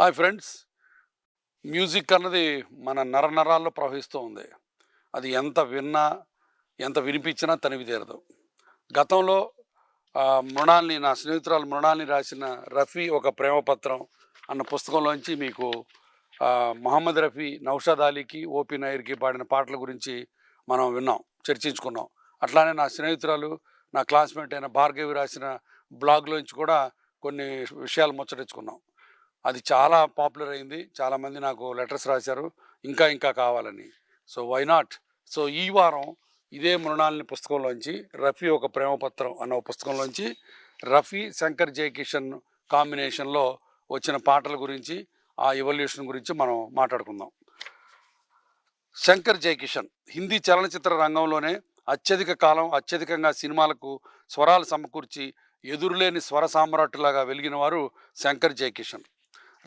Hi friends. Music అన్నది మన నరనరాల్లో ప్రవహిస్తూ ఉంది. అది ఎంత విన్నా ఎంత వినిపించినా తనివి తీరదు. గతంలో మృణాల్ని నా స్నేహితురాలు మృణాల్ని రాసిన రఫీ ఒక ప్రేమపత్రం అన్న పుస్తకంలోంచి మీకు మహమ్మద్ రఫీ నౌషాద్ అలీకి ఓపీ నాయర్కి పాడిన పాటల గురించి మనం విన్నాం చర్చించుకున్నాం. అట్లానే నా స్నేహితురాలు నా క్లాస్మేట్ అయిన భార్గవి రాసిన బ్లాగ్లోంచి కూడా కొన్ని విషయాలు ముచ్చటించుకున్నాం. అది చాలా పాపులర్ అయింది. చాలామంది నాకు లెటర్స్ రాశారు. ఇంకా ఇంకా కావాలని. సో వై నాట్ సో ఈ వారం ఇదే మృణాలని పుస్తకంలోంచి రఫీ ఒక ప్రేమపత్రం అన్న పుస్తకంలోంచి రఫీ శంకర్ జయకిషన్ కాంబినేషన్లో వచ్చిన పాటల గురించి ఆ ఎవల్యూషన్ గురించి మనం మాట్లాడుకుందాం. శంకర్ జయకిషన్ హిందీ చలనచిత్ర రంగంలోనే అత్యధిక కాలం అత్యధికంగా సినిమాలకు స్వరాలు సమకూర్చి ఎదురులేని స్వర సామ్రాట్టులాగా వెలిగిన వారు శంకర్ జయకిషన్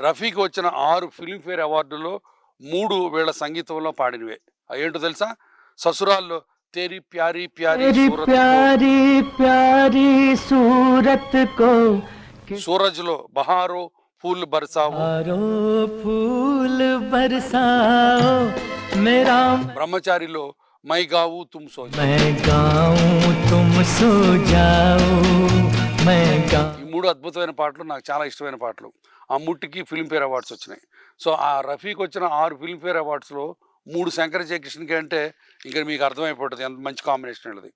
రఫీకి వచ్చిన ఆరు ఫిల్మ్ఫేర్ అవార్డుల్లో మూడు వీళ్ళ సంగీతంలో పాడినవే. ఏంటో తెలుసా? ససురాల్లో తేరి ప్యారీ ప్యారీ ప్యారీ ప్యారీ సూరత్ కో సూరజ్లో బహారో ఫూల్ బర్సావో. ఫూల్ బర్సావో. మేరా బ్రహ్మచారిలో మై గావు తుమ్ సో తుమ్ సో జావు ఈ మూడు అద్భుతమైన పాటలు నాకు చాలా ఇష్టమైన పాటలు. ఆ ముట్టికి ఫిల్మ్ఫేర్ అవార్డ్స్ వచ్చినాయి. సో ఆ రఫీకి వచ్చిన ఆరు ఫిల్మ్ఫేర్ అవార్డ్స్లో మూడు శంకర్ జయకిషన్కి అంటే ఇంకా మీకు అర్థమైపోతుంది. ఎంత మంచి కాంబినేషన్ అనేది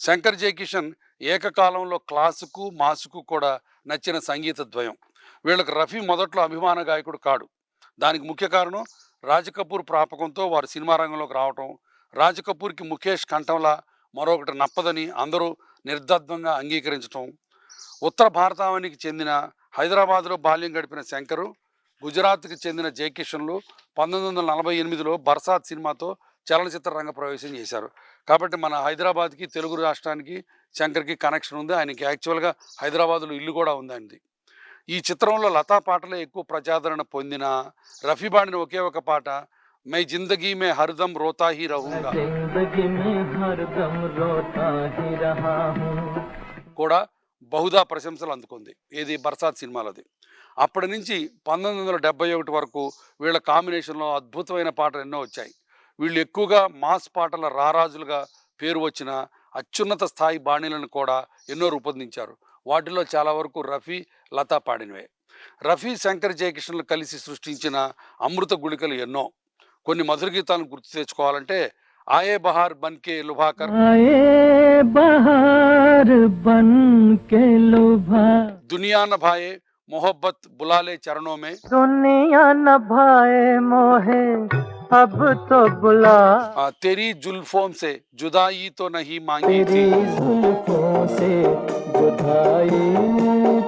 శంకర్ జయకిషన్ ఏకకాలంలో క్లాసుకు మాసుకు కూడా నచ్చిన సంగీత ద్వయం. వీళ్ళకి రఫీ మొదట్లో అభిమాన గాయకుడు కాడు. దానికి ముఖ్య కారణం రాజ్ కపూర్ ప్రాపకంతో వారు సినిమా రంగంలోకి రావటం. రాజ్ కపూర్కి ముఖేష్ కంఠంలా మరొకటి నప్పదని అందరూ నిర్దత్వంగా అంగీకరించటం. ఉత్తర భారతావనికి చెందిన హైదరాబాద్లో బాల్యం గడిపిన శంకరు గుజరాత్కి చెందిన జయకిషన్లు పంతొమ్మిది వందల నలభై ఎనిమిదిలో బర్సాత్ సినిమాతో చలనచిత్ర రంగ ప్రవేశం చేశారు. కాబట్టి మన హైదరాబాద్కి తెలుగు రాష్ట్రానికి శంకర్కి కనెక్షన్ ఉంది. ఆయనకి యాక్చువల్గా హైదరాబాద్లో ఇల్లు కూడా ఉందండి. ఈ చిత్రంలో లతా పాటలే ఎక్కువ ప్రజాదరణ పొందిన రఫీ ఒకే ఒక పాట మై జిందగీ మే హరిదం రోతాహి హీ కూడా బహుదా ప్రశంసలు అందుకుంది. ఏది? బర్సాత్ సినిమాలది. అప్పటి నుంచి పంతొమ్మిది వందల డెబ్బై ఒకటి వరకు వీళ్ళ కాంబినేషన్లో అద్భుతమైన పాటలు ఎన్నో వచ్చాయి. వీళ్ళు ఎక్కువగా మాస్ పాటల రారాజులుగా పేరు వచ్చిన అత్యున్నత స్థాయి బాణీలను కూడా ఎన్నో రూపొందించారు. వాటిలో చాలా వరకు రఫీ లతా పాడినవే. రఫీ శంకర్ జయకిషన్లు కలిసి సృష్టించిన అమృత గుళికలు ఎన్నో. కొన్ని మధుర గీతాలను గుర్తు తెచ్చుకోవాలంటే ఆయే బహార్ బన్కే లుభాకర్. बहार बन के लुभा। दुनिया न भाए मोहब्बत बुला ले चरणों में। दुनिया न भाए मोहे अब तो बुला। आ, तेरी जुल्फों से जुदाई तो नहीं मांगी तेरी थी जुल्फों से जुदाई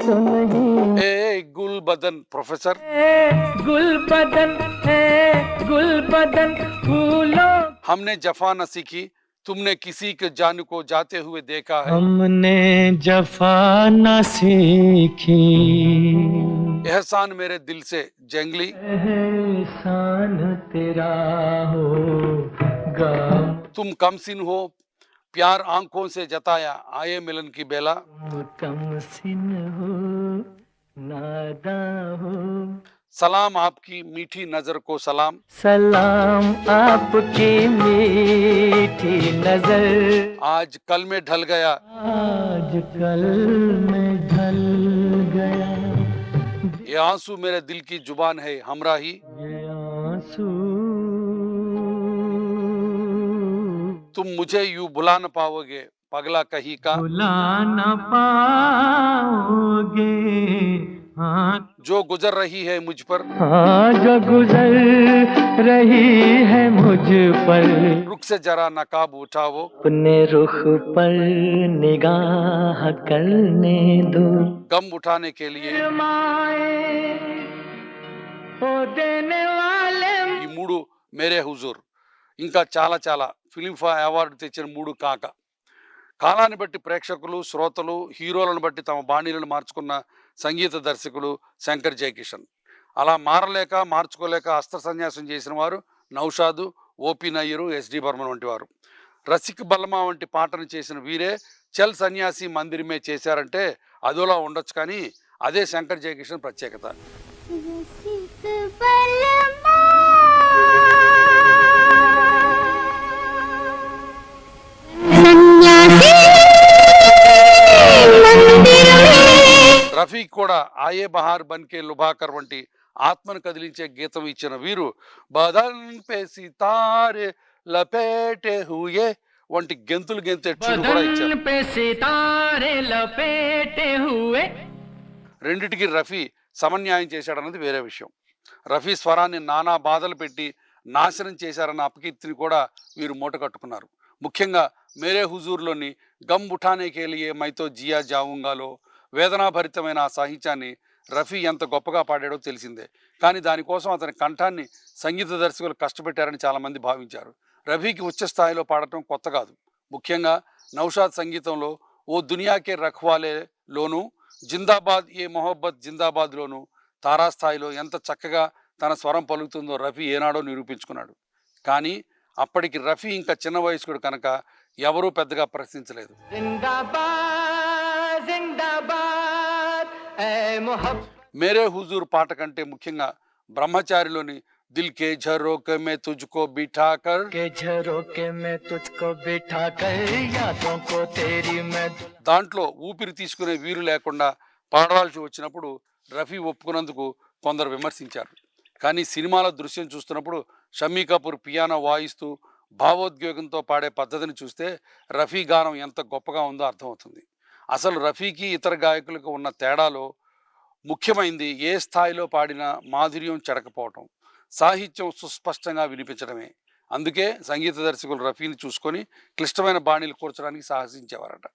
तो नहीं। ए गुल बदन प्रोफेसर। ए गुल बदन है गुल बदन फूलों। हमने जफा न सीखी तुमने किसी के जान को जाते हुए देखा है? हमने जफा न सीखी। एहसान मेरे दिल से जंगली। एहसान तेरा हो तुम कम सिन हो प्यार आँखों से जताया आए मिलन की बेला। कम सिन हो नादा हो। सलाम आपकी मीठी नज़र को सलाम। सलाम आपकी मीठी नज़र। आज कल में ढल गया। आज कल में ढल गया। ये आँसू मेरे दिल की ज़ुबान है हमराही ये आँसू। तुम मुझे यूँ बुला न पाओगे पगला कहीं का। भुला न पाओगे हाँ जो गुजर रही है मुझ पर हाँ जो गुजर रही है मुझ पर रुख से जरा नकाब उठाओ अपने रुख पर निगाह करने दो गम उठाने के लिए ओ देने वाले ఈ మూడు మేరే హుజూర్ ఇంకా చాలా చాలా ఫిలింఫేర్ అవార్డు తెచ్చిన మూడు కాక కాలాన్ని బట్టి ప్రేక్షకులు శ్రోతలు హీరోలను బట్టి తమ బాణీలను మార్చుకున్న సంగీత దర్శకులు శంకర్ జయకిషన్. అలా మారలేక మార్చుకోలేక అస్త్ర సన్యాసం చేసిన వారు Naushad O P Nayyar S D Burman వంటి వారు. రసిక్ బల్మా వంటి పాటను చేసిన వీరే చల్ సన్యాసి మందిరమే చేశారంటే అదోలా ఉండొచ్చు కానీ అదే శంకర్ జయకిషన్ ప్రత్యేకత. రఫీక్ కూడా ఆయే బహార్ బన్కే లుభాకర్ వంటి ఆత్మను కదిలించే గీతం ఇచ్చిన వీరు బదన్ పే సితారే లపేటే హుయే వంటి గెంతులు గెంతే రెండిటికి రఫీ సమన్యాయం చేశాడన్నది వేరే విషయం. రఫీ స్వరాన్ని నానా బాధలు పెట్టి నాశనం చేశారన్న అపకీర్తిని కూడా వీరు మూట కట్టుకున్నారు. ముఖ్యంగా మేరే హుజూర్లోని గమ్ ఉఠానే కేలియే మైతో జియా జావుంగాలో వేదనాభరితమైన ఆ సాహిత్యాన్ని రఫీ ఎంత గొప్పగా పాడాడో తెలిసిందే. కానీ దానికోసం అతని కంఠాన్ని సంగీత దర్శకులు కష్టపెట్టారని చాలామంది భావించారు. రఫీకి ఉచ్చ స్థాయిలో పాడటం కొత్త కాదు. ముఖ్యంగా నౌషాద్ సంగీతంలో ఓ దునియాకే రఖ్వాలేలోనూ జిందాబాద్ ఏ మొహబ్బత్ జిందాబాద్లోను తారాస్థాయిలో ఎంత చక్కగా తన స్వరం పలుకుతుందో రఫీ ఏనాడో నిరూపించుకున్నాడు. కానీ అప్పటికి రఫీ ఇంకా చిన్న వయస్కుడు కనుక ఎవరూ పెద్దగా ప్రశ్నించలేదు. మేరే హుజూర్ పాట కంటే ముఖ్యంగా బ్రహ్మచారిలోని దిల్ కే ఝరోకే మే తుజ్కో బిఠా కర్. కే మే తుజ్కో బిఠా కర్. కో తేరీ మే దాంట్లో ఊపిరి తీసుకునే వీరు లేకుండా పాడాల్సి వచ్చినప్పుడు రఫీ ఒప్పుకున్నందుకు కొందరు విమర్శించారు. కానీ సినిమాల దృశ్యం చూస్తున్నప్పుడు షమ్మీ కపూర్ పియానో వాయిస్తూ భావోద్వేగంతో పాడే పద్ధతిని చూస్తే రఫీ గానం ఎంత గొప్పగా ఉందో అర్థమవుతుంది. అసలు రఫీకి ఇతర గాయకులకు ఉన్న తేడాలో ముఖ్యమైంది ఏ స్థాయిలో పాడినా మాధుర్యం చెడకపోవటం. సాహిత్యం సుస్పష్టంగా వినిపించడమే. అందుకే సంగీత దర్శకులు రఫీని చూసుకొని క్లిష్టమైన బాణీలు కూర్చడానికి సాహసించేవారట.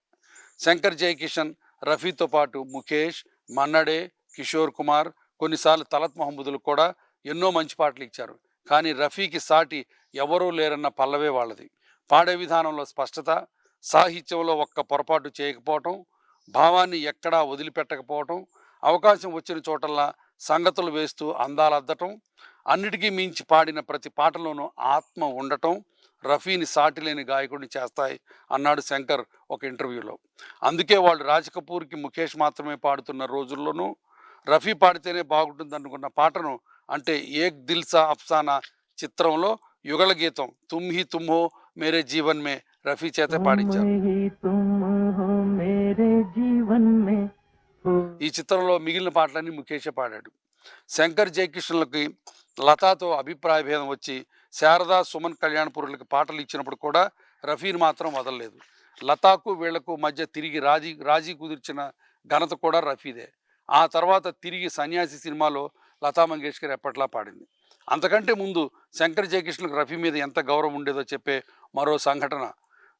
శంకర్ జయకిషన్ రఫీతో పాటు ముఖేష్ మన్నడే కిషోర్ కుమార్ కొన్నిసార్లు తలత్ మహమ్మదులు కూడా ఎన్నో మంచి పాటలు ఇచ్చారు. కానీ రఫీకి సాటి ఎవరూ లేరన్న పల్లవే వాళ్ళది. పాడే విధానంలో స్పష్టత సాహిత్యంలో ఒక్క పొరపాటు చేయకపోవటం భావాన్ని ఎక్కడా వదిలిపెట్టకపోవటం అవకాశం వచ్చిన చోటల్లా సంగతులు వేస్తూ అందాలద్దటం అన్నిటికీ మించి పాడిన ప్రతి పాటలోనూ ఆత్మ ఉండటం రఫీని సాటిలేని గాయకుడిని చేస్తాయి అన్నాడు శంకర్ ఒక ఇంటర్వ్యూలో. అందుకే వాళ్ళు రాజ్ కపూర్కి ముఖేష్ మాత్రమే పాడుతున్న రోజుల్లోనూ రఫీ పాడితేనే బాగుంటుంది అనుకున్న పాటను అంటే ఏక్ దిల్సా అఫ్సానా చిత్రంలో యుగళ గీతం తుమ్ హీ తుమ్ హో మేరే జీవన్ మే రఫీ చేత పాడించారు. ఈ చిత్రంలో మిగిలిన పాటలన్నీ ముఖేషే పాడాడు. శంకర్ జయకృష్ణులకి లతాతో అభిప్రాయ భేదం వచ్చి శారదా సుమన్ కళ్యాణ్పూర్లకి పాటలు ఇచ్చినప్పుడు కూడా రఫీని మాత్రం వదలలేదు. లతాకు వీళ్ళకు మధ్య తిరిగి రాజీ రాజీ కుదిర్చిన ఘనత కూడా రఫీదే. ఆ తర్వాత తిరిగి సన్యాసి సినిమాలో లతా మంగేష్కర్ ఎప్పట్లా పాడింది. అంతకంటే ముందు శంకర్ జయకృష్ణకు రఫీ మీద ఎంత గౌరవం ఉండేదో చెప్పే మరో సంఘటన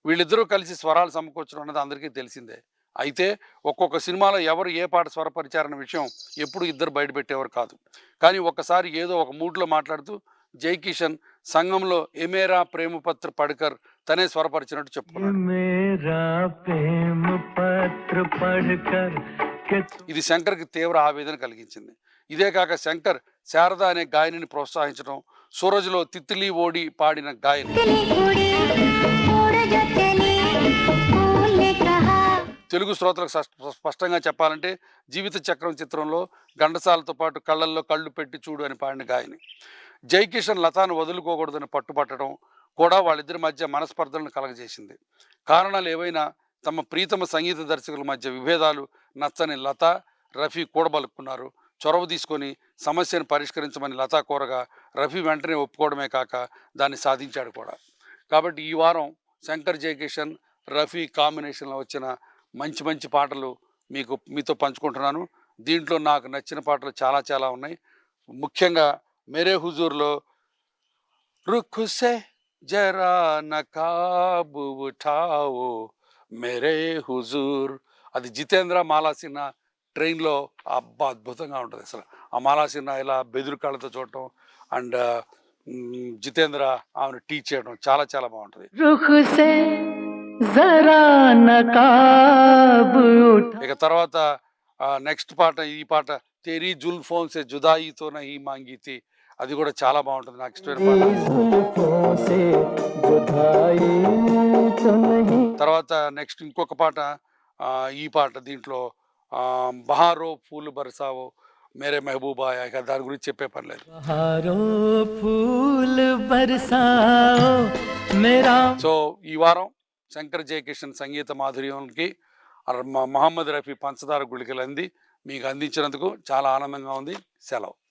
వీళ్ళిద్దరూ కలిసి స్వరాలు సమకూర్చడం అనేది అందరికీ తెలిసిందే. అయితే ఒక్కొక్క సినిమాలో ఎవరు ఏ పాట స్వరపరిచారన్న విషయం ఎప్పుడు ఇద్దరు బయటపెట్టేవారు కాదు. కానీ ఒక్కసారి ఏదో ఒక మూడ్లో మాట్లాడుతూ జై కిషన్ సంఘంలో ఎమేరా ప్రేమపత్ర పడకర్ తనే స్వరపరిచినట్టు చెప్పుకున్నాడు. ఇది శంకర్కి తీవ్ర ఆవేదన కలిగించింది. ఇదే కాక శంకర్ శారద అనే గాయనిని ప్రోత్సహించడం సూరజ్లో తిత్లీ ఓడి పాడిన గాయని. తెలుగు శ్రోతలకు స్పష్ట- స్పష్టంగా చెప్పాలంటే జీవిత చక్రం చిత్రంలో గండసాలతో పాటు కళ్ళల్లో కళ్ళు పెట్టి చూడు అని పాడిన గాయని. జైకిషన్ లతాను వదులుకోకూడదని పట్టుపట్టడం కూడా వాళ్ళిద్దరి మధ్య మనస్పర్ధలను కలగజేసింది. కారణాలు ఏవైనా తమ ప్రీతమ సంగీత దర్శకుల మధ్య విభేదాలు నచ్చని లత రఫీ కూడబలుక్కున్నారు. చొరవ తీసుకొని సమస్యను పరిష్కరించమని లతా కోరగా రఫీ వెంటనే ఒప్పుకోవడమే కాక దాన్ని సాధించాడు కూడా. కాబట్టి ఈ వారం శంకర్ జయకిషన్ రఫీ కాంబినేషన్లో వచ్చిన మంచి మంచి పాటలు మీకు మీతో పంచుకుంటున్నాను. దీంట్లో నాకు నచ్చిన పాటలు చాలా చాలా ఉన్నాయి. ముఖ్యంగా మేరే హుజూర్లో రుఖుసే జరా నకాబు ఉఠావో మేరే హుజూర్. అది జితేంద్ర మాలాసిన ట్రైన్లో అబ్బా అద్భుతంగా ఉంటుంది అసలు. ఆ మాలాసిన ఇలా బెదురు కాళ్ళతో చూడటం అండ్ జితేంద్ర ఆమెను టీచ్ చేయడం చాలా చాలా బాగుంటుంది. ఇక తర్వాత నెక్స్ట్ పాట ఈ పాట తెరీ జుల్ఫోన్ సే జుదాయితో నీ మాంగితే అది కూడా చాలా బాగుంటుంది నాకు ఇష్టమైన తర్వాత నెక్స్ట్ ఇంకొక పాట ఈ పాట దీంట్లో బహారో పూలు బరసావో మేరే మెహబూబా ఇక దాని గురించి చెప్పే పని లేదు. సో ఈ వారం శంకర్ జయకిషన్ సంగీత మాధుర్యంకి మ- మహమ్మద్ రఫీ పంచదార గుళికలు అంది మీకు అందించినందుకు చాలా ఆనందంగా ఉంది. సెలవు.